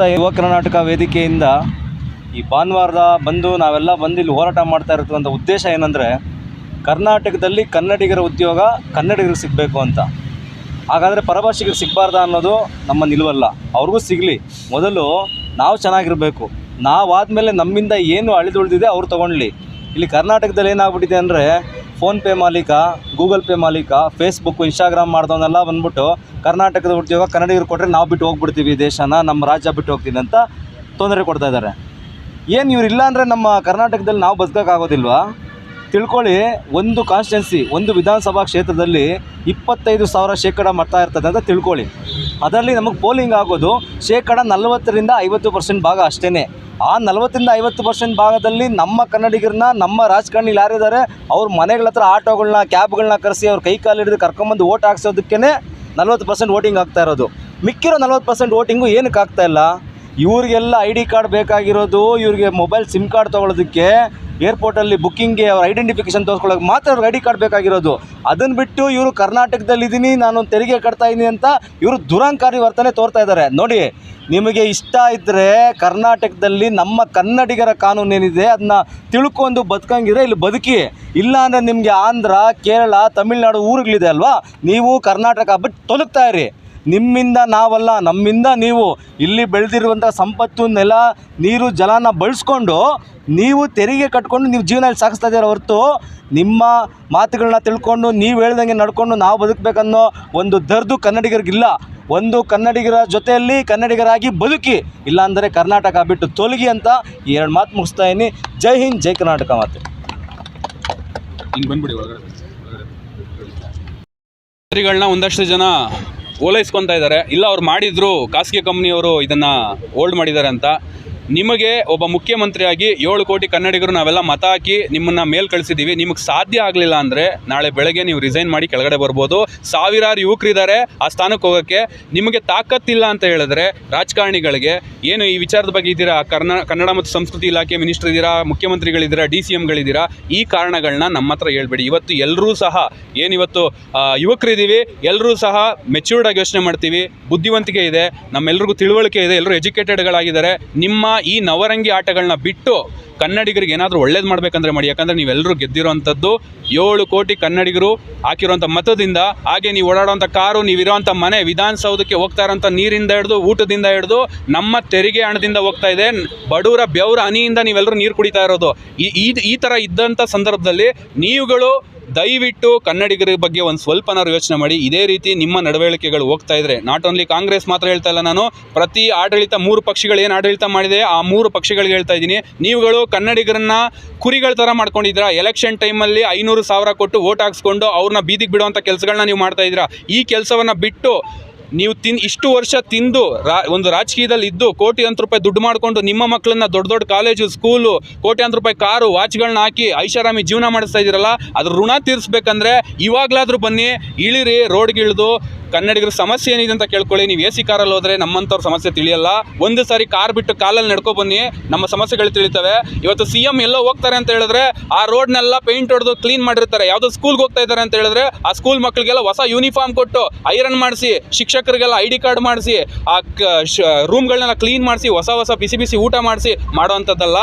ಯುವ ಕರ್ನಾಟಕ ವೇದಿಕೆಯಿಂದ ಈ ಭಾನುವಾರದ ಬಂದು ನಾವೆಲ್ಲ ಬಂದು ಇಲ್ಲಿ ಹೋರಾಟ ಮಾಡ್ತಾ ಇರ್ತಕ್ಕಂಥ ಉದ್ದೇಶ ಏನಂದರೆ ಕರ್ನಾಟಕದಲ್ಲಿ ಕನ್ನಡಿಗರ ಉದ್ಯೋಗ ಕನ್ನಡಿಗರಿಗೆ ಸಿಗಬೇಕು ಅಂತ. ಹಾಗಾದರೆ ಪರಭಾಷಿಗರಿಗೆ ಸಿಗಬಾರ್ದ ಅನ್ನೋದು ನಮ್ಮ ನಿಲುವಲ್ಲ. ಅವ್ರಿಗೂ ಸಿಗಲಿ. ಮೊದಲು ನಾವು ಚೆನ್ನಾಗಿರಬೇಕು. ನಾವಾದಮೇಲೆ ನಮ್ಮಿಂದ ಏನು ಅಳಿದುಳಿದಿದೆ ಅವ್ರು ತೊಗೊಳ್ಲಿ ಇಲ್ಲಿ ಕರ್ನಾಟಕದಲ್ಲಿ ಏನಾಗ್ಬಿಟ್ಟಿದೆ ಅಂದರೆ ಫೋನ್ಪೇ ಮಾಲೀಕ, ಗೂಗಲ್ ಪೇ ಮಾಲೀಕ ಫೇಸ್ಬುಕ್ ಇನ್ಸ್ಟಾಗ್ರಾಮ್ ಮಾಡ್ದವನ್ನೆಲ್ಲ ಬಂದ್ಬಿಟ್ಟು ಕರ್ನಾಟಕದ ಉದ್ಯೋಗ ಕನ್ನಡಿಗರು ಕೊಟ್ಟರೆ ನಾವು ಬಿಟ್ಟು ಹೋಗ್ಬಿಡ್ತೀವಿ ದೇಶನ, ನಮ್ಮ ರಾಜ್ಯ ಬಿಟ್ಟು ಹೋಗ್ತೀನಿ ಅಂತ ತೊಂದರೆ ಕೊಡ್ತಾ ಇದ್ದಾರೆ ಏನು ಇವ್ರು ಇಲ್ಲ ಅಂದರೆ ನಮ್ಮ ಕರ್ನಾಟಕದಲ್ಲಿ ನಾವು ಬದುಕೋಕ್ಕಾಗೋದಿಲ್ವಾ ತಿಳ್ಕೊಳ್ಳಿ, ಒಂದು ಕಾನ್ಸ್ಟಿಟ್ಯೂನ್ಸಿ ಒಂದು ವಿಧಾನಸಭಾ ಕ್ಷೇತ್ರದಲ್ಲಿ ಇಪ್ಪತ್ತೈದು ಸಾವಿರ ಶೇಕಡ ಮಾಡ್ತಾ ಇರ್ತದೆ ಅಂತ ತಿಳ್ಕೊಳ್ಳಿ. ಅದರಲ್ಲಿ ನಮಗೆ ಪೋಲಿಂಗ್ ಆಗೋದು ಶೇಕಡ ನಲವತ್ತರಿಂದ ಐವತ್ತು ಪರ್ಸೆಂಟ್ ಭಾಗ ಅಷ್ಟೇ ಆ ನಲವತ್ತರಿಂದ ಐವತ್ತು ಪರ್ಸೆಂಟ್ ಭಾಗದಲ್ಲಿ ನಮ್ಮ ಕನ್ನಡಿಗರನ್ನ, ನಮ್ಮ ರಾಜಕಾರಣಿಗಳು ಯಾರಿದ್ದಾರೆ ಅವ್ರ ಮನೆಗಳ ಹತ್ರ ಆಟೋಗಳನ್ನ ಕ್ಯಾಬ್ಗಳನ್ನ ಕರೆಸಿ ಅವ್ರ ಕೈ ಕಾಲು ಹಿಡಿದು ಕರ್ಕೊಂಬಂದು ಓಟ್ ಹಾಕ್ಸೋದಕ್ಕೇ ನಲ್ವತ್ತು ಪರ್ಸೆಂಟ್ ವೋಟಿಂಗ್ ಆಗ್ತಾ ಇರೋದು. ಮಿಕ್ಕಿರೋ ನಲ್ವತ್ತು ಪರ್ಸೆಂಟ್ ವೋಟಿಂಗು ಏನಕ್ಕೆ ಆಗ್ತಾ ಇಲ್ಲ? ಇವರಿಗೆಲ್ಲ ಐ ಡಿ ಕಾರ್ಡ್ ಬೇಕಾಗಿರೋದು, ಇವರಿಗೆ ಮೊಬೈಲ್ ಸಿಮ್ ಕಾರ್ಡ್ ತೊಗೊಳೋದಕ್ಕೆ ಏರ್ಪೋರ್ಟಲ್ಲಿ ಬುಕ್ಕಿಂಗ್ಗೆ ಅವ್ರ ಐಡೆಂಟಿಫಿಕೇಷನ್ ತೋರಿಸ್ಕೊಳ್ಳೋಕೆ ಮಾತ್ರ ಅವ್ರಿಗೆ ಐ ಡಿ ಕಾರ್ಡ್ ಬೇಕಾಗಿರೋದು. ಅದನ್ನು ಬಿಟ್ಟು ಇವರು ಕರ್ನಾಟಕದಲ್ಲಿದ್ದೀನಿ ನಾನು ತೆರಿಗೆ ಕಟ್ತಾ ಇದ್ದೀನಿ ಅಂತ ಇವರು ದುರಂಕಾರಿ ವರ್ತನೆ ತೋರ್ತಾ ಇದ್ದಾರೆ. ನೋಡಿ, ನಿಮಗೆ ಇಷ್ಟ ಇದ್ದರೆ ಕರ್ನಾಟಕದಲ್ಲಿ ನಮ್ಮ ಕನ್ನಡಿಗರ ಕಾನೂನು ಏನಿದೆ ಅದನ್ನ ತಿಳ್ಕೊಂಡು ಬದುಕಂಗಿದ್ರೆ ಇಲ್ಲಿ ಬದುಕಿ. ಇಲ್ಲ ಅಂದರೆ ನಿಮಗೆ ಆಂಧ್ರ, ಕೇರಳ, ತಮಿಳ್ನಾಡು ಊರುಗಳಿದೆ ಅಲ್ವಾ? ನೀವು ಕರ್ನಾಟಕ ಬಿಟ್ಟು ತೊಲಗ್ತಾ ಇರಿ. ನಿಮ್ಮಿಂದ ನಾವಲ್ಲ, ನಮ್ಮಿಂದ ನೀವು ಇಲ್ಲಿ ಬೆಳೆದಿರುವಂಥ ಸಂಪತ್ತು, ನೆಲ, ನೀರು, ಜಲನ ಬಳಸ್ಕೊಂಡು ನೀವು ತೆರಿಗೆ ಕಟ್ಕೊಂಡು ನೀವು ಜೀವನ ಸಾಗಿಸ್ತಾ ಇದ್ದೀರ ಹೊರತು ನಿಮ್ಮ ಮಾತುಗಳನ್ನ ತಿಳ್ಕೊಂಡು ನೀವು ಹೇಳ್ದಂಗೆ ನಡ್ಕೊಂಡು ನಾವು ಬದುಕಬೇಕನ್ನೋ ಒಂದು ದರ್ದು ಕನ್ನಡಿಗರಿಗಿಲ್ಲ. ಒಂದು ಕನ್ನಡಿಗರ ಜೊತೆಯಲ್ಲಿ ಕನ್ನಡಿಗರಾಗಿ ಬದುಕಿ ಇಲ್ಲಾಂದರೆ ಕರ್ನಾಟಕ ಬಿಟ್ಟು ತೊಲಗಿ ಅಂತ ಈ ಎರಡು ಮಾತು ಮುಗಿಸ್ತಾ ಇದ್ದೀನಿ. ಜೈ ಹಿಂದ್, ಜೈ ಕರ್ನಾಟಕ ಮಾತು. ಬಂದ್ಬಿಡಿ ಒಂದಷ್ಟು ಜನ ಓಲೈಸ್ಕೊತಾ ಇದ್ದಾರೆ. ಇಲ್ಲ ಅವ್ರು ಮಾಡಿದ್ರು ಖಾಸಗಿ ಕಂಪ್ನಿಯವರು ಇದನ್ನು ಹೋಲ್ಡ್ ಮಾಡಿದ್ದಾರೆ ಅಂತ. ನಿಮಗೆ ಒಬ್ಬ ಮುಖ್ಯಮಂತ್ರಿಯಾಗಿ ಏಳು ಕೋಟಿ ಕನ್ನಡಿಗರು ನಾವೆಲ್ಲ ಮತ ಹಾಕಿ ನಿಮ್ಮನ್ನು ಮೇಲ್ ಕಳಿಸಿದ್ದೀವಿ ನಿಮಗೆ ಸಾಧ್ಯ ಆಗಲಿಲ್ಲ ಅಂದರೆ ನಾಳೆ ಬೆಳಗ್ಗೆ ನೀವು ರಿಸೈನ್ ಮಾಡಿ ಕೆಳಗಡೆ ಬರ್ಬೋದು. ಸಾವಿರಾರು ಯುವಕರಿದ್ದಾರೆ ಆ ಸ್ಥಾನಕ್ಕೆ ಹೋಗೋಕ್ಕೆ. ನಿಮಗೆ ತಾಕತ್ತಿಲ್ಲ ಅಂತ ಹೇಳಿದ್ರೆ ರಾಜಕಾರಣಿಗಳಿಗೆ ಏನು ಈ ವಿಚಾರದ ಬಗ್ಗೆ ಇದ್ದೀರಾ? ಕರ್ನಾ, ಕನ್ನಡ ಮತ್ತು ಸಂಸ್ಕೃತಿ ಇಲಾಖೆ ಮಿನಿಸ್ಟರ್ ಇದ್ದೀರಾ? ಮುಖ್ಯಮಂತ್ರಿಗಳಿದ್ದೀರಾ? ಡಿ ಸಿ ಎಂಗಳಿದ್ದೀರಾ ಈ ಕಾರಣಗಳನ್ನ ನಮ್ಮ ಹತ್ರ ಹೇಳ್ಬೇಡಿ. ಇವತ್ತು ಎಲ್ಲರೂ ಸಹ ಏನಿವತ್ತು ಯುವಕರಿದ್ದೀವಿ ಎಲ್ಲರೂ ಸಹ ಮೆಚ್ಯೂರ್ಡ್ ಆಗಿ ಯೋಚನೆ ಮಾಡ್ತೀವಿ. ಬುದ್ಧಿವಂತಿಕೆ ಇದೆ. ನಮ್ಮೆಲ್ರಿಗೂ ತಿಳುವಳಿಕೆ ಇದೆ. ಎಲ್ಲರೂ ಎಜುಕೇಟೆಡ್ಗಳಾಗಿದ್ದಾರೆ ನಿಮ್ಮ ಈ ನವರಂಗಿ ಆಟಗಳನ್ನ ಬಿಟ್ಟು ಕನ್ನಡಿಗರಿಗೆ ಏನಾದರೂ ಒಳ್ಳೇದು ಮಾಡಬೇಕಂದ್ರೆ ಮಾಡಿ. ಯಾಕಂದರೆ ನೀವೆಲ್ಲರೂ ಗೆದ್ದಿರೋವಂಥದ್ದು ಏಳು ಕೋಟಿ ಕನ್ನಡಿಗರು ಹಾಕಿರುವಂಥ ಮತದಿಂದ, ಹಾಗೆ ನೀವು ಓಡಾಡುವಂಥ ಕಾರು, ನೀವಿರೋವಂಥ ಮನೆ ವಿಧಾನಸೌಧಕ್ಕೆ ಹೋಗ್ತಾ ಇರೋಂಥ ನೀರಿಂದ ಹಿಡಿದು, ಊಟದಿಂದ ಹಿಡಿದು, ನಮ್ಮ ತೆರಿಗೆ ಹಣದಿಂದ ಹೋಗ್ತಾ ಇದೆ. ಬಡವರ ಬೆವರ ಹನಿಯಿಂದ ನೀವೆಲ್ಲರೂ ನೀರು ಕುಡಿತಾ ಇರೋದು. ಈ, ಈ- ಈ ಥರ ಇದ್ದಂಥ ಸಂದರ್ಭದಲ್ಲಿ ನೀವುಗಳು ದಯವಿಟ್ಟು ಕನ್ನಡಿಗರ ಬಗ್ಗೆ ಒಂದು ಸ್ವಲ್ಪನಾರು ಯೋಚನೆ ಮಾಡಿ. ಇದೇ ರೀತಿ ನಿಮ್ಮ ನಡವಳಿಕೆಗಳು ಹೋಗ್ತಾ ಇದ್ರೆ ನಾಟ್ ಓನ್ಲಿ ಕಾಂಗ್ರೆಸ್ ಮಾತ್ರ ಹೇಳ್ತಾ ಇಲ್ಲ ನಾನು, ಪ್ರತಿ ಆಡಳಿತ ಮೂರು ಪಕ್ಷಗಳು ಏನು ಆಡಳಿತ ಮಾಡಿದೆ, ಆ ಮೂರು ಪಕ್ಷಗಳಿಗೆ ಹೇಳ್ತಾ ಇದ್ದೀನಿ. ನೀವುಗಳು ಕನ್ನಡಿಗರನ್ನ ಕುರಿಗಳ ಥರ ಮಾಡ್ಕೊಂಡಿದ್ದೀರಾ? ಎಲೆಕ್ಷನ್ ಟೈಮಲ್ಲಿ ಐನೂರು ಸಾವಿರ ಕೊಟ್ಟು ಓಟ್ ಹಾಕ್ಸ್ಕೊಂಡು ಅವ್ರನ್ನ ಬೀದಿಗೆ ಬಿಡುವಂಥ ಕೆಲಸಗಳನ್ನ ನೀವು ಮಾಡ್ತಾ ಇದ್ದೀರಾ? ಈ ಕೆಲಸವನ್ನು ಬಿಟ್ಟು ನೀವು ತಿನ್ ಇಷ್ಟು ವರ್ಷ ತಿಂದು ರಾ, ಒಂದು ರಾಜಕೀಯದಲ್ಲಿ ಇದ್ದು ಕೋಟ್ಯಾಂತರ ರೂಪಾಯಿ ದುಡ್ಡು ಮಾಡಿಕೊಂಡು ನಿಮ್ಮ ಮಕ್ಕಳನ್ನ ದೊಡ್ಡ ದೊಡ್ಡ ಕಾಲೇಜು, ಸ್ಕೂಲು, ಕೋಟ್ಯಾಂತರ ರೂಪಾಯಿ ಕಾರು, ವಾಚ್ಗಳನ್ನ ಹಾಕಿ ಐಷಾರಾಮಿ ಜೀವನ ಮಾಡಿಸ್ತಾ ಇದ್ದೀರಲ್ಲ, ಅದ್ರ ಋಣ ತೀರಿಸ್ಬೇಕಂದ್ರೆ ಇವಾಗಲಾದರೂ ಬನ್ನಿ, ಇಳಿರಿ ರೋಡ್ಗಿಳಿದು ಕನ್ನಡಿಗರ ಸಮಸ್ಯೆ ಏನಿದೆ ಅಂತ ಕೇಳ್ಕೊಳ್ಳಿ, ನೀವು ಎ ಸಿ ಕಾರಲ್ಲಿ ಹೋದರೆ ನಮ್ಮಂಥವ್ರ ಸಮಸ್ಯೆ ತಿಳಿಯಲ್ಲ. ಒಂದು ಸಾರಿ ಕಾರ್ ಬಿಟ್ಟು ಕಾಲಲ್ಲಿ ನಡ್ಕೊ ಬನ್ನಿ, ನಮ್ಮ ಸಮಸ್ಯೆಗಳು ತಿಳಿತವೆ. ಇವತ್ತು ಸಿ ಎಂ ಎಲ್ಲೋ ಹೋಗ್ತಾರೆ ಅಂತ ಹೇಳಿದ್ರೆ, ಆ ರೋಡ್ನೆಲ್ಲ ಪೇಂಟ್ ಹೊಡೆದು ಕ್ಲೀನ್ ಮಾಡಿರ್ತಾರೆ. ಯಾವುದೋ ಸ್ಕೂಲ್ಗೆ ಹೋಗ್ತಾ ಇದ್ದಾರೆ ಅಂತ ಹೇಳಿದ್ರೆ, ಆ ಸ್ಕೂಲ್ ಮಕ್ಕಳಿಗೆಲ್ಲ ಹೊಸ ಯೂನಿಫಾರ್ಮ್ ಕೊಟ್ಟು ಐರನ್ ಮಾಡಿಸಿ ಶಿಕ್ಷಕರಿಗೆಲ್ಲ ಐ ಡಿ ಕಾರ್ಡ್ ಮಾಡಿಸಿ, ಆ ರೂಮ್ಗಳನ್ನೆಲ್ಲ ಕ್ಲೀನ್ ಮಾಡಿಸಿ, ಹೊಸ ಹೊಸ ಬಿಸಿ ಬಿಸಿ ಊಟ ಮಾಡಿಸಿ ಮಾಡೋವಂಥದ್ದಲ್ಲ.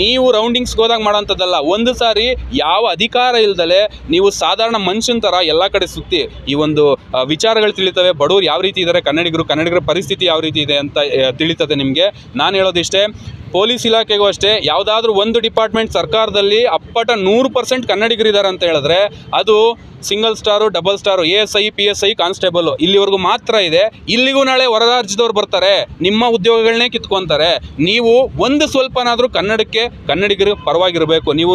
ನೀವು ರೌಂಡಿಂಗ್ಸ್ಗೆ ಹೋದಾಗ ಮಾಡೋವಂಥದ್ದಲ್ಲ. ಒಂದು ಸಾರಿ ಯಾವ ಅಧಿಕಾರ ಇಲ್ದಲೆ ನೀವು ಸಾಧಾರಣ ಮನುಷ್ಯನ ಥರ ಎಲ್ಲ ಕಡೆ ಸುತ್ತಿ, ಈ ಒಂದು ವಿಚಾರಗಳು ತಿಳಿತವೆ. ಬಡವರು ಯಾವ ರೀತಿ ಇದ್ದಾರೆ, ಕನ್ನಡಿಗರು, ಕನ್ನಡಿಗರ ಪರಿಸ್ಥಿತಿ ಯಾವ ರೀತಿ ಇದೆ ಅಂತ ತಿಳಿತದೆ ನಿಮಗೆ. ನಾನು ಹೇಳೋದಿಷ್ಟೇ ಪೊಲೀಸ್ ಇಲಾಖೆಗೂ ಅಷ್ಟೇ, ಯಾವುದಾದ್ರೂ ಒಂದು ಡಿಪಾರ್ಟ್ಮೆಂಟ್ ಸರ್ಕಾರದಲ್ಲಿ ಅಪ್ಪಟ ನೂರು ಪರ್ಸೆಂಟ್ ಕನ್ನಡಿಗರಿದ್ದಾರೆ ಅಂತ ಹೇಳಿದ್ರೆ, ಅದು single star, double star, A S I, P S I, constable ಇಲ್ಲಿವರೆಗೂ ಮಾತ್ರ ಇದೆ. ಇಲ್ಲಿಗೂ ನಾಳೆ ಹೊರ ರಾಜ್ಯದವ್ರು ಬರ್ತಾರೆ, ನಿಮ್ಮ ಉದ್ಯೋಗಗಳನ್ನೇ ಕಿತ್ಕೊಂತಾರೆ. ನೀವು ಒಂದು ಸ್ವಲ್ಪನಾದರೂ ಕನ್ನಡಕ್ಕೆ ಕನ್ನಡಿಗರು ಪರವಾಗಿರಬೇಕು. ನೀವು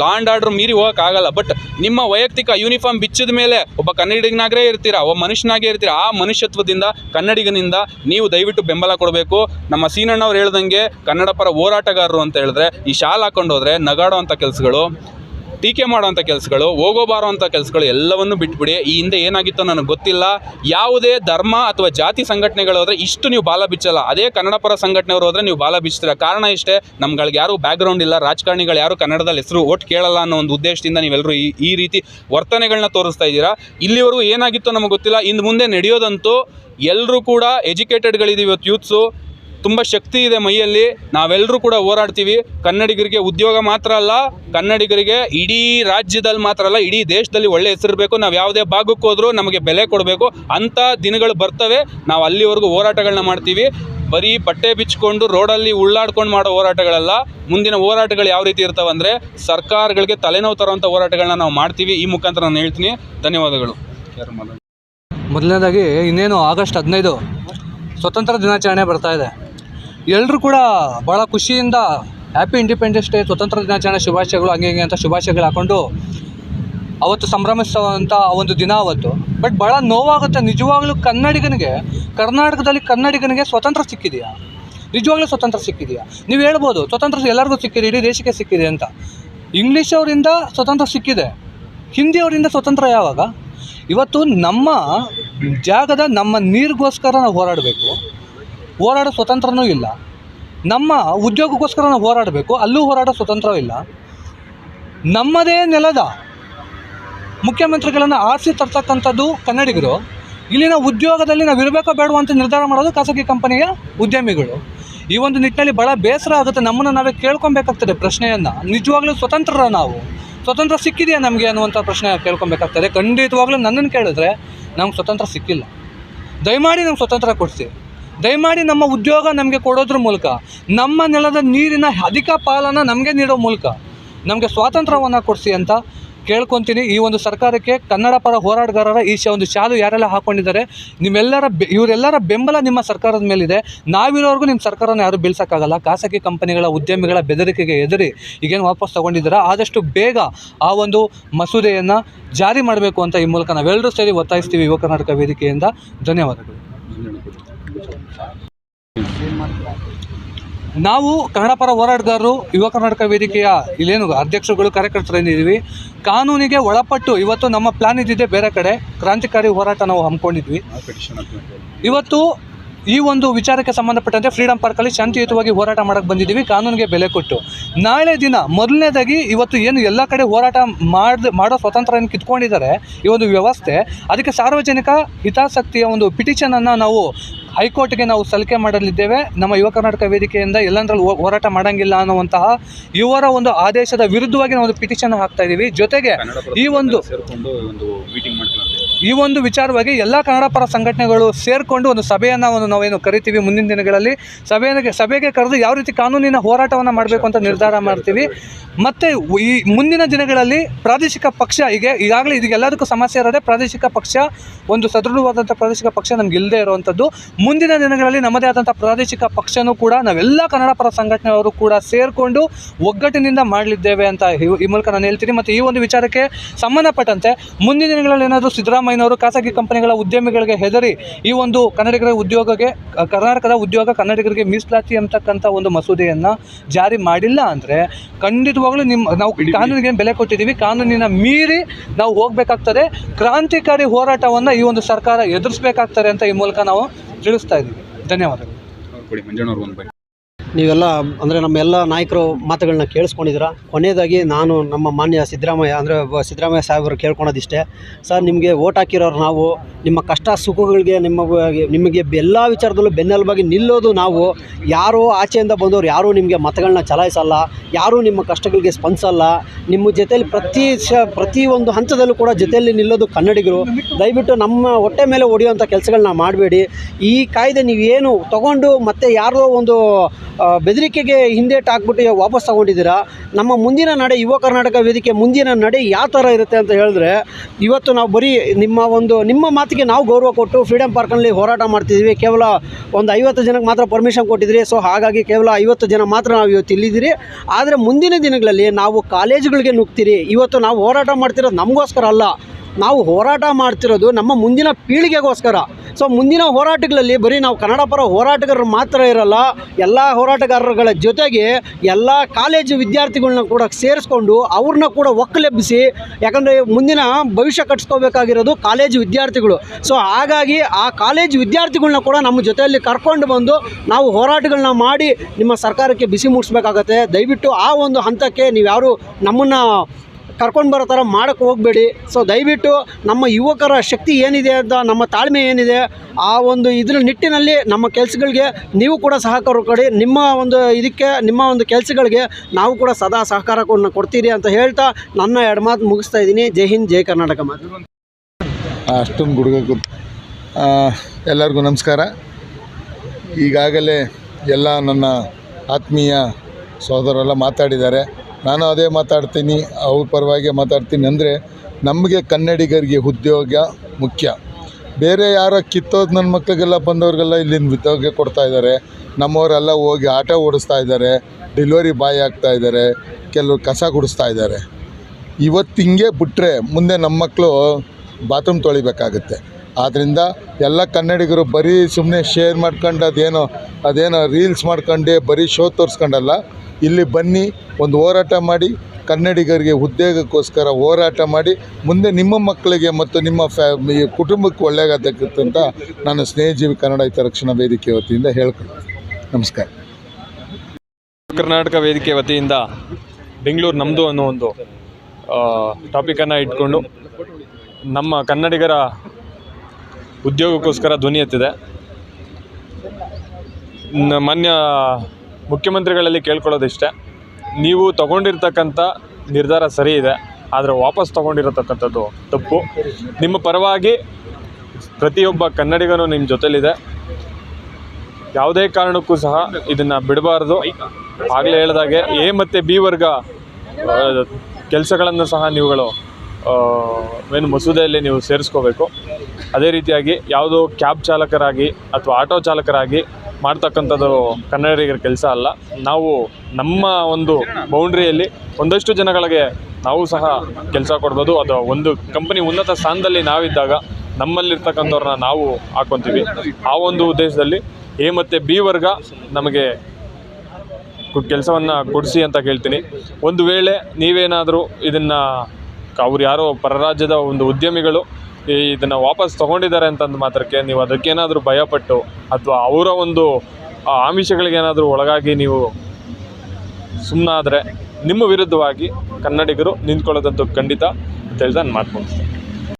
ಲಾ ಆ್ಯಂಡ್ ಆರ್ಡರ್ ಮೀರಿ ಹೋಗೋಕ್ಕಾಗಲ್ಲ. ಬಟ್ ನಿಮ್ಮ ವೈಯಕ್ತಿಕ ಯೂನಿಫಾರ್ಮ್ ಬಿಚ್ಚಿದ ಮೇಲೆ ಒಬ್ಬ ಕನ್ನಡಿಗನಾಗೇ ಇರ್ತೀರಾ, ಒಬ್ಬ ಮನುಷ್ಯನಾಗೇ ಇರ್ತೀರಾ, ಆ ಮನುಷ್ಯತ್ವದಿಂದ, ಕನ್ನಡಿಗನಿಂದ ನೀವು ದಯವಿಟ್ಟು ಬೆಂಬಲ ಕೊಡಬೇಕು. ನಮ್ಮ ಸೀನಣ್ಣವ್ರು ಹೇಳ್ದಂಗೆ ಕನ್ನಡ ಪರ ಹೋರಾಟಗಾರರು ಅಂತ ಹೇಳಿದ್ರೆ ಈ ಶಾಲ್ ಹಾಕೊಂಡು ಹೋದ್ರೆ ನಗಾಡೋ ಕೆಲಸಗಳು, ಟೀಕೆ ಮಾಡುವಂಥ ಕೆಲಸಗಳು, ಹೋಗೋ ಬಾರೋ ಅಂಥ ಕೆಲಸಗಳು ಎಲ್ಲವನ್ನು ಬಿಟ್ಬಿಡಿ. ಈ ಹಿಂದೆ ಏನಾಗಿತ್ತೋ ನನಗೆ ಗೊತ್ತಿಲ್ಲ. ಯಾವುದೇ ಧರ್ಮ ಅಥವಾ ಜಾತಿ ಸಂಘಟನೆಗಳು ಹೋದರೆ ಇಷ್ಟು ನೀವು ಬಾಲ ಬಿಚ್ಚಲ್ಲ. ಅದೇ ಕನ್ನಡ ಪರ ಸಂಘಟನೆಯವರು ಹೋದರೆ ನೀವು ಬಾಲ ಬಿಚ್ತೀರ. ಕಾರಣ ಇಷ್ಟೇ, ನಮ್ಗಳಿಗೆ ಯಾರು ಬ್ಯಾಕ್ಗ್ರೌಂಡ್ ಇಲ್ಲ. ರಾಜಕಾರಣಿಗಳು ಯಾರು ಕನ್ನಡದಲ್ಲಿ ಹೆಸರು ಓಟ್ ಕೇಳಲ್ಲ ಅನ್ನೋ ಒಂದು ಉದ್ದೇಶದಿಂದ ನೀವೆಲ್ಲರೂ ಈ ಈ ರೀತಿ ವರ್ತನೆಗಳನ್ನ ತೋರಿಸ್ತಾ ಇದ್ದೀರಾ. ಇಲ್ಲಿವರೆಗೂ ಏನಾಗಿತ್ತೋ ನಮಗೆ ಗೊತ್ತಿಲ್ಲ. ಇಂದು ಮುಂದೆ ನಡೆಯೋದಂತೂ ಎಲ್ಲರೂ ಕೂಡ ಎಜುಕೇಟೆಡ್ಗಳಿದ್ದೀವಿ ಇವತ್ತು ಯೂತ್ಸು ತುಂಬ ಶಕ್ತಿ ಇದೆ ಮೈಯಲ್ಲಿ. ನಾವೆಲ್ಲರೂ ಕೂಡ ಹೋರಾಡ್ತೀವಿ. ಕನ್ನಡಿಗರಿಗೆ ಉದ್ಯೋಗ ಮಾತ್ರ ಅಲ್ಲ, ಕನ್ನಡಿಗರಿಗೆ ಇಡೀ ರಾಜ್ಯದಲ್ಲಿ ಮಾತ್ರ ಅಲ್ಲ, ಇಡೀ ದೇಶದಲ್ಲಿ ಒಳ್ಳೆ ಹೆಸರಿರಬೇಕು ನಾವು ಯಾವುದೇ ಭಾಗಕ್ಕೆ ಹೋದರೂ ನಮಗೆ ಬೆಲೆ ಕೊಡಬೇಕು. ಅಂಥ ದಿನಗಳು ಬರ್ತವೆ. ನಾವು ಅಲ್ಲಿವರೆಗೂ ಹೋರಾಟಗಳನ್ನ ಮಾಡ್ತೀವಿ. ಬರೀ ಬಟ್ಟೆ ಬಿಚ್ಕೊಂಡು ರೋಡಲ್ಲಿ ಉಳ್ಳಾಡ್ಕೊಂಡು ಮಾಡೋ ಹೋರಾಟಗಳಲ್ಲ. ಮುಂದಿನ ಹೋರಾಟಗಳು ಯಾವ ರೀತಿ ಇರ್ತಾವೆ ಅಂದರೆ ಸರ್ಕಾರಗಳಿಗೆ ತಲೆನೋವು ತರುವಂಥ ಹೋರಾಟಗಳನ್ನ ನಾವು ಮಾಡ್ತೀವಿ. ಈ ಮುಖಾಂತರ ನಾನು ಹೇಳ್ತೀನಿ. ಧನ್ಯವಾದಗಳು. ಮೊದಲನೇದಾಗಿ ಇನ್ನೇನು ಆಗಸ್ಟ್ ಹದಿನೈದು. ಸ್ವತಂತ್ರ ದಿನಾಚರಣೆ ಬರ್ತಾ ಇದೆ. ಎಲ್ಲರೂ ಕೂಡ ಭಾಳ ಖುಷಿಯಿಂದ ಹ್ಯಾಪಿ ಇಂಡಿಪೆಂಡೆನ್ಸ್ ಡೇ ಸ್ವತಂತ್ರ ದಿನಾಚರಣೆ ಶುಭಾಶಯಗಳು, ಹಂಗೆ ಹಿಂಗೆ ಅಂತ ಶುಭಾಶಯಗಳು ಹಾಕೊಂಡು ಅವತ್ತು ಸಂಭ್ರಮಿಸುವಂಥ ಒಂದು ದಿನ ಅವತ್ತು. ಬಟ್ ಭಾಳ ನೋವಾಗುತ್ತೆ, ನಿಜವಾಗ್ಲೂ ಕನ್ನಡಿಗನಿಗೆ, ಕರ್ನಾಟಕದಲ್ಲಿ ಕನ್ನಡಿಗನಿಗೆ ಸ್ವತಂತ್ರ ಸಿಕ್ಕಿದೆಯಾ? ನಿಜವಾಗ್ಲೂ ಸ್ವತಂತ್ರ ಸಿಕ್ಕಿದೆಯಾ? ನೀವು ಹೇಳ್ಬೋದು, ಸ್ವತಂತ್ರ ಎಲ್ಲರಿಗೂ ಸಿಕ್ಕಿದೆ, ಇಡೀ ದೇಶಕ್ಕೆ ಸಿಕ್ಕಿದೆ ಅಂತ. ಇಂಗ್ಲೀಷ್ ಅವರಿಂದ ಸ್ವತಂತ್ರ ಸಿಕ್ಕಿದೆ. ಹಿಂದಿಯವರಿಂದ ಸ್ವತಂತ್ರ ಯಾವಾಗ? ಇವತ್ತು ನಮ್ಮ ಜಾಗದ ನಮ್ಮ ನೀರಿಗೋಸ್ಕರ ನಾವು ಹೋರಾಡಬೇಕು. ಹೋರಾಡೋ ಸ್ವತಂತ್ರನೂ ಇಲ್ಲ. ನಮ್ಮ ಉದ್ಯೋಗಕ್ಕೋಸ್ಕರ ನಾವು ಹೋರಾಡಬೇಕು, ಅಲ್ಲೂ ಹೋರಾಡೋ ಸ್ವತಂತ್ರವಿಲ್ಲ ನಮ್ಮದೇ ನೆಲದ ಮುಖ್ಯಮಂತ್ರಿಗಳನ್ನು ಆರಿಸಿ ತರ್ತಕ್ಕಂಥದ್ದು ಕನ್ನಡಿಗರು. ಇಲ್ಲಿನ ಉದ್ಯೋಗದಲ್ಲಿ ನಾವು ಇರಬೇಕೋ ಬೇಡವೋ ಅಂತ ನಿರ್ಧಾರ ಮಾಡೋದು ಖಾಸಗಿ ಕಂಪನಿಯ ಉದ್ಯಮಿಗಳು. ಈ ಒಂದು ನಿಟ್ಟಿನಲ್ಲಿ ಭಾಳ ಬೇಸರ ಆಗುತ್ತೆ, ನಮ್ಮನ್ನು ನಾವೇ ಕೇಳ್ಕೊಬೇಕಾಗ್ತದೆ ಪ್ರಶ್ನೆಯನ್ನು. ನಿಜವಾಗ್ಲೂ ಸ್ವತಂತ್ರರ ನಾವು? ಸ್ವತಂತ್ರ ಸಿಕ್ಕಿದೆಯಾ ನಮಗೆ ಅನ್ನುವಂಥ ಪ್ರಶ್ನೆ ಕೇಳ್ಕೊಬೇಕಾಗ್ತದೆ. ಖಂಡಿತವಾಗ್ಲೂ ನನ್ನನ್ನು ಕೇಳಿದ್ರೆ ನಮ್ಗೆ ಸ್ವತಂತ್ರ ಸಿಕ್ಕಿಲ್ಲ. ದಯಮಾಡಿ ನಮ್ಗೆ ಸ್ವತಂತ್ರ ಕೊಡಿಸಿ. ದಯಮಾಡಿ ನಮ್ಮ ಉದ್ಯೋಗ ನಮಗೆ ಕೊಡೋದ್ರ ಮೂಲಕ, ನಮ್ಮ ನೆಲದ ನೀರಿನ ಅಧಿಕ ಪಾಲನ್ನು ನಮಗೆ ನೀಡೋ ಮೂಲಕ ನಮಗೆ ಸ್ವಾತಂತ್ರ್ಯವನ್ನು ಕೊಡಿಸಿ ಅಂತ ಕೇಳ್ಕೊತೀನಿ. ಈ ಒಂದು ಸರ್ಕಾರಕ್ಕೆ ಕನ್ನಡ ಪರ ಹೋರಾಟಗಾರರ ಈ ಶ ಒಂದು ಶಾಲು ಯಾರೆಲ್ಲ ಹಾಕ್ಕೊಂಡಿದ್ದಾರೆ ನಿಮ್ಮೆಲ್ಲರ ಬೆ ಇವರೆಲ್ಲರ ಬೆಂಬಲ ನಿಮ್ಮ ಸರ್ಕಾರದ ಮೇಲಿದೆ. ನಾವಿರೋವರೆಗೂ ನಿಮ್ಮ ಸರ್ಕಾರನ ಯಾರು ಬೀಳ್ಸೋಕ್ಕಾಗಲ್ಲ. ಖಾಸಗಿ ಕಂಪನಿಗಳ ಉದ್ಯಮಿಗಳ ಬೆದರಿಕೆಗೆ ಎದುರಿ ಈಗೇನು ವಾಪಸ್ ತೊಗೊಂಡಿದ್ದೀರಾ? ಆದಷ್ಟು ಬೇಗ ಆ ಒಂದು ಮಸೂದೆಯನ್ನು ಜಾರಿ ಮಾಡಬೇಕು ಅಂತ ಈ ಮೂಲಕ ನಾವೆಲ್ಲರೂ ಸೇರಿ ಒತ್ತಾಯಿಸ್ತೀವಿ ಯುವ ಕರ್ನಾಟಕ ವೇದಿಕೆಯಿಂದ. ಧನ್ಯವಾದಗಳು. ನಾವು ಕನ್ನಡ ಪರ ಹೋರಾಟಗಾರರು, ಯುವ ಕರ್ನಾಟಕ ವೇದಿಕೆಯ ಇಲ್ಲೇನು ಅಧ್ಯಕ್ಷರುಗಳು ಕಾರ್ಯಕರ್ತರೇನಿದ್ದೀವಿ ಕಾನೂನಿಗೆ ಒಳಪಟ್ಟು ಇವತ್ತು ನಮ್ಮ ಪ್ಲಾನ್ ಇದ್ದಿದ್ದೆ ಬೇರೆ ಕಡೆ, ಕ್ರಾಂತಿಕಾರಿ ಹೋರಾಟ ನಾವು ಹಮ್ಮಿಕೊಂಡಿದ್ವಿ. ಇವತ್ತು ಈ ಒಂದು ವಿಚಾರಕ್ಕೆ ಸಂಬಂಧಪಟ್ಟಂತೆ ಫ್ರೀಡಂ ಪಾರ್ಕಲ್ಲಿ ಶಾಂತಿಯುತವಾಗಿ ಹೋರಾಟ ಮಾಡಕ್ಕೆ ಬಂದಿದ್ದೀವಿ, ಕಾನೂನಿಗೆ ಬೆಲೆ ಕೊಟ್ಟು. ನಾಳೆ ದಿನ ಮೊದಲನೇದಾಗಿ ಇವತ್ತು ಏನು ಎಲ್ಲ ಕಡೆ ಹೋರಾಟ ಮಾಡಿ ಮಾಡೋ ಸ್ವತಂತ್ರ ಏನು ಕಿತ್ಕೊಂಡಿದ್ದಾರೆ ಈ ಒಂದು ವ್ಯವಸ್ಥೆ, ಅದಕ್ಕೆ ಸಾರ್ವಜನಿಕ ಹಿತಾಸಕ್ತಿಯ ಒಂದು ಪಿಟಿಷನನ್ನು ನಾವು ಹೈಕೋರ್ಟ್ಗೆ ನಾವು ಸಲ್ಲಿಕೆ ಮಾಡಲಿದ್ದೇವೆ. ನಮ್ಮ ಯುವ ಕರ್ನಾಟಕ ವೇದಿಕೆಯಿಂದ ಎಲ್ಲಂದ್ರಲ್ಲಿ ಹೋರಾಟ ಮಾಡಂಗಿಲ್ಲ ಅನ್ನುವಂತಹ ಇವರ ಒಂದು ಆದೇಶದ ವಿರುದ್ಧವಾಗಿ ನಾವು ಒಂದು ಪಿಟಿಷನ್ ಹಾಕ್ತಾ ಇದ್ದೀವಿ ಜೊತೆಗೆ ಈ ಒಂದು ಮೀಟಿಂಗ್ ಈ ಒಂದು ವಿಚಾರವಾಗಿ ಎಲ್ಲ ಕನ್ನಡ ಪರ ಸಂಘಟನೆಗಳು ಸೇರಿಕೊಂಡು ಒಂದು ಸಭೆಯನ್ನು ಒಂದು ನಾವೇನು ಕರಿತೀವಿ ಮುಂದಿನ ದಿನಗಳಲ್ಲಿ. ಸಭೆಯನ್ನು ಸಭೆಗೆ ಕರೆದು ಯಾವ ರೀತಿ ಕಾನೂನಿನ ಹೋರಾಟವನ್ನು ಮಾಡಬೇಕು ಅಂತ ನಿರ್ಧಾರ ಮಾಡ್ತೀವಿ. ಮತ್ತು ಈ ಮುಂದಿನ ದಿನಗಳಲ್ಲಿ ಪ್ರಾದೇಶಿಕ ಪಕ್ಷ ಈಗ ಈಗಾಗಲೇ ಇದಕ್ಕೆಲ್ಲದಕ್ಕೂ ಸಮಸ್ಯೆ ಇರೋದೇ ಪ್ರಾದೇಶಿಕ ಪಕ್ಷ, ಒಂದು ಸದೃಢವಾದಂಥ ಪ್ರಾದೇಶಿಕ ಪಕ್ಷ ನಮ್ಗೆ ಇಲ್ಲದೆ ಇರುವಂಥದ್ದು ಮುಂದಿನ ದಿನಗಳಲ್ಲಿ ನಮ್ಮದೇ ಆದಂಥ ಪ್ರಾದೇಶಿಕ ಪಕ್ಷನೂ ಕೂಡ ನಾವೆಲ್ಲ ಕನ್ನಡ ಪರ ಸಂಘಟನೆಯವರು ಕೂಡ ಸೇರಿಕೊಂಡು ಒಗ್ಗಟ್ಟಿನಿಂದ ಮಾಡಲಿದ್ದೇವೆ ಅಂತ ಈ- ಮೂಲಕ ನಾನು ಹೇಳ್ತೀನಿ. ಮತ್ತು ಈ ಒಂದು ವಿಚಾರಕ್ಕೆ ಸಂಬಂಧಪಟ್ಟಂತೆ ಮುಂದಿನ ದಿನಗಳಲ್ಲಿ ಏನಾದರೂ ಸಿದ್ದರಾಮಯ್ಯನವರು ಖಾಸಗಿ ಕಂಪನಿಗಳ ಉದ್ಯಮಿಗಳಿಗೆ ಹೆದರಿ ಈ ಒಂದು ಕನ್ನಡಿಗರ ಉದ್ಯೋಗಕ್ಕೆ ಕರ್ನಾಟಕದ ಉದ್ಯೋಗ ಕನ್ನಡಿಗರಿಗೆ ಮೀಸಲಾತಿ ಅಂತಕ್ಕಂಥ ಒಂದು ಮಸೂದೆಯನ್ನು ಜಾರಿ ಮಾಡಿಲ್ಲ ಅಂದರೆ ಖಂಡಿತವಾಗ್ಲೂ ನಿಮ್ಮ ನಾವು ಕಾನೂನಿಗೆ ಬೆಲೆ ಕೊಟ್ಟಿದ್ದೀವಿ ಕಾನೂನಿನ ಮೀರಿ ನಾವು ಹೋಗಬೇಕಾಗ್ತದೆ ಕ್ರಾಂತಿಕಾರಿ ಹೋರಾಟವನ್ನು ಈ ಒಂದು ಸರ್ಕಾರ ಎದುರಿಸಬೇಕಾಗ್ತದೆ ಅಂತ ಈ ಮೂಲಕ ನಾವು ತಿಳಿಸ್ತಾ ಇದ್ದೀವಿ. ಧನ್ಯವಾದಗಳು. ನೀವೆಲ್ಲ, ಅಂದರೆ ನಮ್ಮ ಎಲ್ಲ ನಾಯಕರು ಮಾತುಗಳನ್ನ ಕೇಳಿಸ್ಕೊಂಡಿದ್ದೀರಾ? ಕೊನೆಯದಾಗಿ ನಾನು ನಮ್ಮ ಮಾನ್ಯ ಸಿದ್ದರಾಮಯ್ಯ, ಅಂದರೆ ಸಿದ್ದರಾಮಯ್ಯ ಸಾಹೇಬರು ಕೇಳ್ಕೊಳೋದಿಷ್ಟೇ ಸರ್, ನಿಮಗೆ ಓಟ್ ಹಾಕಿರೋರು ನಾವು, ನಿಮ್ಮ ಕಷ್ಟ ಸುಖಗಳಿಗೆ ನಿಮ್ಮ ನಿಮಗೆ ಎಲ್ಲ ವಿಚಾರದಲ್ಲೂ ಬೆನ್ನೆಲುಬಾಗಿ ನಿಲ್ಲೋದು ನಾವು. ಯಾರೋ ಆಚೆಯಿಂದ ಬಂದವರು, ಯಾರೂ ನಿಮಗೆ ಮತಗಳನ್ನ ಚಲಾಯಿಸಲ್ಲ, ಯಾರೂ ನಿಮ್ಮ ಕಷ್ಟಗಳಿಗೆ ಸ್ಪಂದಿಸಲ್ಲ. ನಿಮ್ಮ ಜೊತೆಯಲ್ಲಿ ಪ್ರತಿ ಶ, ಪ್ರತಿ ಒಂದು ಹಂತದಲ್ಲೂ ಕೂಡ ಜೊತೆಯಲ್ಲಿ ನಿಲ್ಲೋದು ಕನ್ನಡಿಗರು. ದಯವಿಟ್ಟು ನಮ್ಮ ಹೊಟ್ಟೆ ಮೇಲೆ ಹೊಡೆಯುವಂಥ ಕೆಲಸಗಳನ್ನ ಮಾಡಬೇಡಿ. ಈ ಕಾಯ್ದೆ ನೀವೇನು ತಗೊಂಡು ಮತ್ತೆ ಯಾರೋ ಒಂದು ಬೆದರಿಕೆಗೆ ಹಿಂದೆ ಹಾಕ್ಬಿಟ್ಟು ವಾಪಸ್ ತಗೊಂಡಿದ್ದೀರಾ? ನಮ್ಮ ಮುಂದಿನ ನಡೆ ಯುವ ಕರ್ನಾಟಕ ವೇದಿಕೆ ಮುಂದಿನ ನಡೆ ಯಾವ ಥರ ಇರುತ್ತೆ ಅಂತ ಹೇಳಿದ್ರೆ, ಇವತ್ತು ನಾವು ಬರೀ ನಿಮ್ಮ ಒಂದು, ನಿಮ್ಮ ಮಾತಿಗೆ ನಾವು ಗೌರವ ಕೊಟ್ಟು ಫ್ರೀಡಮ್ ಪಾರ್ಕ್ನಲ್ಲಿ ಹೋರಾಟ ಮಾಡ್ತಿದ್ದೀವಿ. ಕೇವಲ ಒಂದು ಐವತ್ತು ಜನಕ್ಕೆ ಮಾತ್ರ ಪರ್ಮಿಷನ್ ಕೊಟ್ಟಿದ್ರಿ ಸೊ ಹಾಗಾಗಿ ಕೇವಲ ಐವತ್ತು ಜನ ಮಾತ್ರ ನಾವು ಇವತ್ತು ಇಲ್ಲಿದ್ದೀರಿ. ಆದರೆ ಮುಂದಿನ ದಿನಗಳಲ್ಲಿ ನಾವು ಕಾಲೇಜುಗಳಿಗೆ ನುಗ್ತೀರಿ. ಇವತ್ತು ನಾವು ಹೋರಾಟ ಮಾಡ್ತಿರೋದು ನಮಗೋಸ್ಕರ ಅಲ್ಲ. ನಾವು ಹೋರಾಟ ಮಾಡ್ತಿರೋದು ನಮ್ಮ ಮುಂದಿನ ಪೀಳಿಗೆಗೋಸ್ಕರ. ಸೊ ಮುಂದಿನ ಹೋರಾಟಗಳಲ್ಲಿ ಬರೀ ನಾವು ಕನ್ನಡ ಪರ ಹೋರಾಟಗಾರರು ಮಾತ್ರ ಇರಲ್ಲ, ಎಲ್ಲ ಹೋರಾಟಗಾರರುಗಳ ಜೊತೆಗೆ ಎಲ್ಲ ಕಾಲೇಜು ವಿದ್ಯಾರ್ಥಿಗಳನ್ನ ಕೂಡ ಸೇರಿಸ್ಕೊಂಡು ಅವ್ರನ್ನ ಕೂಡ ಒಕ್ಕಲೆಬ್ಬಿಸಿ, ಯಾಕಂದರೆ ಮುಂದಿನ ಭವಿಷ್ಯ ಕಟ್ಸ್ಕೋಬೇಕಾಗಿರೋದು ಕಾಲೇಜು ವಿದ್ಯಾರ್ಥಿಗಳು. ಸೊ ಹಾಗಾಗಿ ಆ ಕಾಲೇಜು ವಿದ್ಯಾರ್ಥಿಗಳನ್ನ ಕೂಡ ನಮ್ಮ ಜೊತೆಯಲ್ಲಿ ಕರ್ಕೊಂಡು ಬಂದು ನಾವು ಹೋರಾಟಗಳನ್ನ ಮಾಡಿ ನಿಮ್ಮ ಸರ್ಕಾರಕ್ಕೆ ಬಿಸಿ ಮೂಡಿಸ್ಬೇಕಾಗತ್ತೆ. ದಯವಿಟ್ಟು ಆ ಒಂದು ಹಂತಕ್ಕೆ ನೀವು ಯಾರು ನಮ್ಮನ್ನು ಕರ್ಕೊಂಡು ಬರೋ ಥರ ಮಾಡೋಕ್ಕೆ ಹೋಗಬೇಡಿ. ಸೊ ದಯವಿಟ್ಟು ನಮ್ಮ ಯುವಕರ ಶಕ್ತಿ ಏನಿದೆ ಅಂತ, ನಮ್ಮ ತಾಳ್ಮೆ ಏನಿದೆ, ಆ ಒಂದು ಇದ್ರ ನಿಟ್ಟಿನಲ್ಲಿ ನಮ್ಮ ಕೆಲಸಗಳಿಗೆ ನೀವು ಕೂಡ ಸಹಕಾರ ಕೊಡಿ. ನಿಮ್ಮ ಒಂದು ಇದಕ್ಕೆ, ನಿಮ್ಮ ಒಂದು ಕೆಲಸಗಳಿಗೆ ನಾವು ಕೂಡ ಸದಾ ಸಹಕಾರ ಕೊಡ್- ಕೊಡ್ತೀರಿ ಅಂತ ಹೇಳ್ತಾ ನನ್ನ ಎರಡು ಮಾತು ಮುಗಿಸ್ತಾ ಇದ್ದೀನಿ. ಜೈ ಹಿಂದ್, ಜೈ ಕರ್ನಾಟಕ ಮಾತು. ಅಷ್ಟೊಂದು ಗುಡುಗಕ್ಕೂ ಎಲ್ಲರಿಗೂ ನಮಸ್ಕಾರ. ಈಗಾಗಲೇ ಎಲ್ಲ ನನ್ನ ಆತ್ಮೀಯ ಸಹೋದರೆಲ್ಲ ಮಾತಾಡಿದ್ದಾರೆ. ನಾನು ಅದೇ ಮಾತಾಡ್ತೀನಿ, ಅವ್ರ ಪರವಾಗಿ ಮಾತಾಡ್ತೀನಿ ಅಂದರೆ ನಮಗೆ ಕನ್ನಡಿಗರಿಗೆ ಉದ್ಯೋಗ ಮುಖ್ಯ. ಬೇರೆ ಯಾರೋ ಕಿತ್ತೋದು ನನ್ನ ಮಕ್ಕಳಿಗೆಲ್ಲ ಬಂದವ್ರಿಗೆಲ್ಲ ಇಲ್ಲಿಂದ ಉದ್ಯೋಗ ಕೊಡ್ತಾ ಇದ್ದಾರೆ ನಮ್ಮವರೆಲ್ಲ ಹೋಗಿ ಆಟೋ ಓಡಿಸ್ತಾ ಇದ್ದಾರೆ ಡೆಲಿವರಿ ಬಾಯ್ ಆಗ್ತಾ ಇದ್ದಾರೆ ಕೆಲವರು ಕಸ ಗುಡಿಸ್ತಾ ಇದ್ದಾರೆ ಇವತ್ತು ಹಿಂಗೆ ಬಿಟ್ಟರೆ ಮುಂದೆ ನಮ್ಮ ಮಕ್ಕಳು ಬಾತ್ರೂಮ್ ತೊಳಿಬೇಕಾಗುತ್ತೆ. ಆದ್ದರಿಂದ ಎಲ್ಲ ಕನ್ನಡಿಗರು ಬರೀ ಸುಮ್ಮನೆ ಶೇರ್ ಮಾಡ್ಕೊಂಡು ಅದೇನೋ ಅದೇನೋ ರೀಲ್ಸ್ ಮಾಡ್ಕೊಂಡೆ ಬರೀ ಶೋ ತೋರಿಸ್ಕೊಂಡಲ್ಲ ಇಲ್ಲಿ ಬನ್ನಿ, ಒಂದು ಹೋರಾಟ ಮಾಡಿ, ಕನ್ನಡಿಗರಿಗೆ ಉದ್ಯೋಗಕ್ಕೋಸ್ಕರ ಹೋರಾಟ ಮಾಡಿ, ಮುಂದೆ ನಿಮ್ಮ ಮಕ್ಕಳಿಗೆ ಮತ್ತು ನಿಮ್ಮ ಫ್ಯಾಮಿ ಕುಟುಂಬಕ್ಕೆ ಒಳ್ಳೆಯದಾಗತಕ್ಕಂಥ ನಾನು ಸ್ನೇಹಜೀವಿ ಕನ್ನಡ ಹಿತರಕ್ಷಣಾ ವೇದಿಕೆ ವತಿಯಿಂದ ಹೇಳ್ಕೊಳ್ತೀನಿ ನಮಸ್ಕಾರ. ಕರ್ನಾಟಕ ವೇದಿಕೆ ವತಿಯಿಂದ ಬೆಂಗಳೂರು ನಮ್ಮದು ಅನ್ನೋ ಒಂದು ಟಾಪಿಕನ್ನು ಇಟ್ಕೊಂಡು ನಮ್ಮ ಕನ್ನಡಿಗರ ಉದ್ಯೋಗಕ್ಕೋಸ್ಕರ ಧ್ವನಿ ಎತ್ತಿದೆ. ಮಾನ್ಯ ಮುಖ್ಯಮಂತ್ರಿಗಳಲ್ಲಿ ಕೇಳ್ಕೊಳ್ಳೋದಿಷ್ಟೇ. ನೀವು ತಗೊಂಡಿರ್ತಕ್ಕಂಥ ನಿರ್ಧಾರ ಸರಿ ಇದೆ, ಆದರೆ ವಾಪಸ್ ತಗೊಂಡಿರತಕ್ಕಂಥದ್ದು ತಪ್ಪು. ನಿಮ್ಮ ಪರವಾಗಿ ಪ್ರತಿಯೊಬ್ಬ ಕನ್ನಡಿಗನು ನಿಮ್ಮ ಜೊತೆಲಿದೆ. ಯಾವುದೇ ಕಾರಣಕ್ಕೂ ಸಹ ಇದನ್ನು ಬಿಡಬಾರ್ದು. ಆಗಲೇ ಹೇಳಿದಾಗೆ ಎ ಮತ್ತು ಬಿ ವರ್ಗ ಕೆಲಸಗಳನ್ನು ಸಹ ನೀವುಗಳು ಏನು ಮಸೂದೆಯಲ್ಲಿ ನೀವು ಸೇರಿಸ್ಕೋಬೇಕು. ಅದೇ ರೀತಿಯಾಗಿ ಯಾವುದೋ ಕ್ಯಾಬ್ ಚಾಲಕರಾಗಿ ಅಥವಾ ಆಟೋ ಚಾಲಕರಾಗಿ ಮಾಡ್ತಕ್ಕಂಥದ್ದು ಕನ್ನಡಿಗರ ಕೆಲಸ ಅಲ್ಲ. ನಾವು ನಮ್ಮ ಒಂದು ಬೌಂಡ್ರಿಯಲ್ಲಿ ಒಂದಷ್ಟು ಜನಗಳಿಗೆ ನಾವು ಸಹ ಕೆಲಸ ಕೊಡ್ಬೋದು. ಅದು ಒಂದು ಕಂಪನಿ ಉನ್ನತ ಸ್ಥಾನದಲ್ಲಿ ನಾವಿದ್ದಾಗ ನಮ್ಮಲ್ಲಿರ್ತಕ್ಕಂಥವ್ರನ್ನ ನಾವು ಹಾಕ್ಕೊತೀವಿ ಆ ಒಂದು ಉದ್ದೇಶದಲ್ಲಿ ಎ ಮತ್ತು ಬಿ ವರ್ಗ ನಮಗೆ ಕೆಲಸವನ್ನು ಕೊಡಿಸಿ ಅಂತ ಕೇಳ್ತೀನಿ ಒಂದು ವೇಳೆ ನೀವೇನಾದರೂ ಇದನ್ನು, ಅವ್ರು ಯಾರೋ ಪರರಾಜ್ಯದ ಒಂದು ಉದ್ಯಮಿಗಳು ಇದನ್ನು ವಾಪಸ್ ತೊಗೊಂಡಿದ್ದಾರೆ ಅಂತಂದು ಮಾತ್ರಕ್ಕೆ ನೀವು ಅದಕ್ಕೇನಾದರೂ ಭಯಪಟ್ಟು ಅಥವಾ ಅವರ ಒಂದು ಆಮಿಷಗಳಿಗೇನಾದರೂ ಒಳಗಾಗಿ ನೀವು ಸುಮ್ಮನಾದರೆ ನಿಮ್ಮ ವಿರುದ್ಧವಾಗಿ ಕನ್ನಡಿಗರು ನಿಂತ್ಕೊಳ್ಳೋದಂತೂ ಖಂಡಿತ ಅಂತ ಹೇಳ್ತಾ ನಾನು ಮಾತು